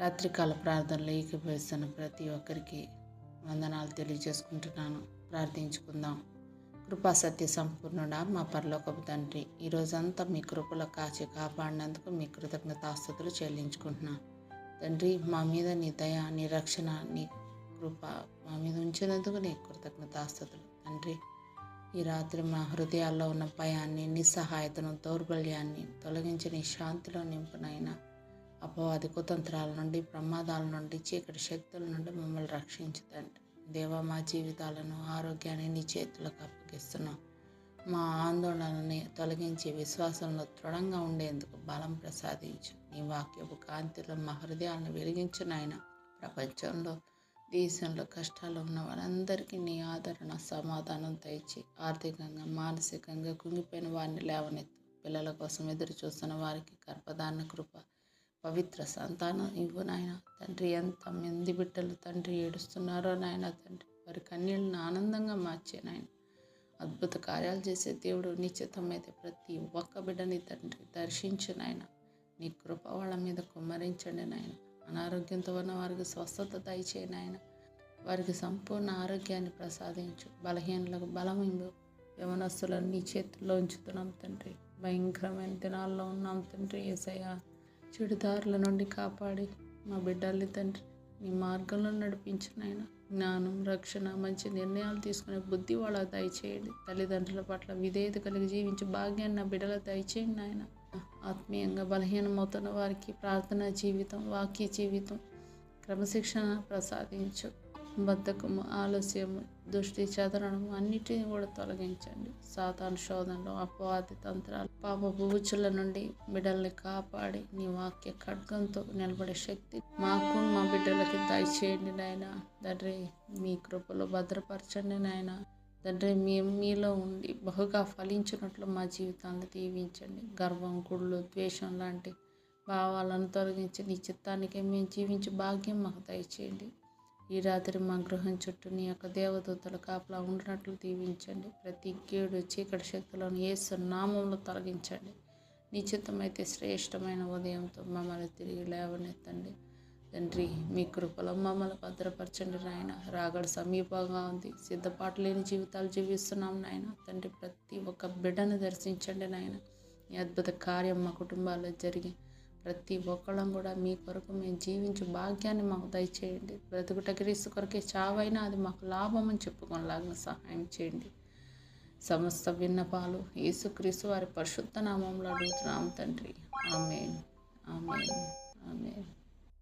రాత్రికాల ప్రార్థనలు ఏకీభవిస్తున్న ప్రతి ఒక్కరికి వందనాలు తెలియజేసుకుంటున్నాను. ప్రార్థించుకుందాం. కృపా సత్య సంపూర్ణుడా మా పరలోకపు తండ్రి ఈ రోజంతా మీ కృపలో కాచి కాపాడినందుకు మీ కృతజ్ఞతాస్తుతులు చెల్లించుకుంటున్నాను తండ్రి మా మీద నీ దయ నీ రక్షణ నీ కృప మా మీద ఉంచినందుకు నీ కృతజ్ఞతాస్తుతులు తండ్రి ఈ రాత్రి మా హృదయాల్లో ఉన్న భయాన్ని నిస్సహాయతను దౌర్బల్యాన్ని తొలగించని శాంతిలో నింపునైనా అపవాది కుతంత్రాల నుండి ప్రమాదాల నుండి చీకటి శక్తుల నుండి మమ్మల్ని రక్షించుతండి. దేవా మా జీవితాలను ఆరోగ్యాన్ని నీ చేతులకు అప్పగిస్తున్నాం. మా ఆందోళనని తొలగించి విశ్వాసంలో దృఢంగా ఉండేందుకు బలం ప్రసాదించు. నీ వాక్యపు కాంతిలో మా హృదయాలను వెలిగించు నాయన. ప్రపంచంలో దేశంలో కష్టాలు ఉన్న వారందరికీ నీ ఆదరణ సమాధానం తెచ్చి ఆర్థికంగా మానసికంగా కుంగిపోయిన వారిని లేవనెత్తు. పిల్లల కోసం ఎదురు చూస్తున్న వారికి గర్భధారణ కృప పవిత్ర సంతానం ఇవ్వు నాయన. తండ్రి ఎంత మంది బిడ్డలు తండ్రి ఏడుస్తున్నారో నాయన తండ్రి వారి కన్నీళ్ళని ఆనందంగా మార్చే నాయన. అద్భుత కార్యాలు చేసే దేవుడు నిశ్చితమైతే ప్రతి ఒక్క బిడ్డని తండ్రి దర్శించు నాయన. నీ కృప వాళ్ళ మీద కుమ్మరించండి నాయన. అనారోగ్యంతో ఉన్న వారికి స్వస్థత దయచేయి నాయన. వారికి సంపూర్ణ ఆరోగ్యాన్ని ప్రసాదించు. బలహీనలకు బలం ఇవ్వు. యవనస్తులను నీ చేతుల్లో ఉంచుతున్నాం తండ్రి. భయంకరమైన దినాల్లో ఉన్నాం తండ్రి ఏసయ్యా. చెడుదారుల నుండి కాపాడి మా బిడ్డల్ని తండ్రి నీ మార్గంలో నడిపించిన ఆయన జ్ఞానం రక్షణ మంచి నిర్ణయాలు తీసుకునే బుద్ధి వాళ్ళ దయచేయండి. తల్లిదండ్రుల పట్ల విధేయత కలిగి జీవించి భాగ్యాన్ని నా బిడ్డల దయచేయండి ఆయన ఆత్మీయంగా బలహీనమవుతున్న వారికి ప్రార్థనా జీవితం వాక్య జీవితం క్రమశిక్షణ ప్రసాదించు. బద్ధకము ఆలస్యము దృష్టి చదరణము అన్నిటిని కూడా తొలగించండి. సాతాను శోధనలు అపవాది తంత్రాలు పాప బూచుల నుండి బిడ్డల్ని కాపాడి నీ వాక్య ఖడ్గంతో నిలబడే శక్తి మాకు మా బిడ్డలకి దయచేయండి నాయన. తండ్రి మీ కృపలో భద్రపరచండి నాయన. తండ్రి మేము మీలో ఉండి బహుగా ఫలించినట్లు మా జీవితాన్ని దీవించండి. గర్వం కుళ్ళు ద్వేషం లాంటి భావాలను తొలగించి నీ చిత్తానికి మేము జీవించి భాగ్యం మాకు దయచేయండి. ఈ రాత్రి మా గృహం చుట్టూ నీ యొక్క దేవదూతలు కాపలా ఉండినట్లు దీవించండి. ప్రతి కీడు చీకటి శక్తులను ఏసు నామంలో తొలగించండి. నిశ్చితమైతే శ్రేష్టమైన ఉదయంతో మమ్మల్ని తిరిగి లేవనెత్తండి. తండ్రి మీ కృపలో మమ్మల్ని భద్రపరచండి నాయన. రాగడ సమీపంగా ఉంది. సిద్ధపాటు లేని జీవితాలు జీవిస్తున్నాం నాయన. తండ్రి ప్రతి ఒక్క బిడ్డను దర్శించండి నాయన. ఈ అద్భుత కార్యం మా కుటుంబాల్లో జరిగి ప్రతి ఒక్కళ్ళం కూడా మీ కొరకు మేము జీవించు భాగ్యాన్ని మాకు దయచేయండి. బ్రతుకుట క్రీస్తు కొరకే చావైనా అది మాకు లాభం అని చెప్పుకోలాగిన సహాయం చేయండి. సమస్త విన్నపాలు యేసుక్రీస్తు వారి పరిశుద్ధ నామంలో అడుగుతున్నాం తండ్రి. ఆమె ఆమె ఆమె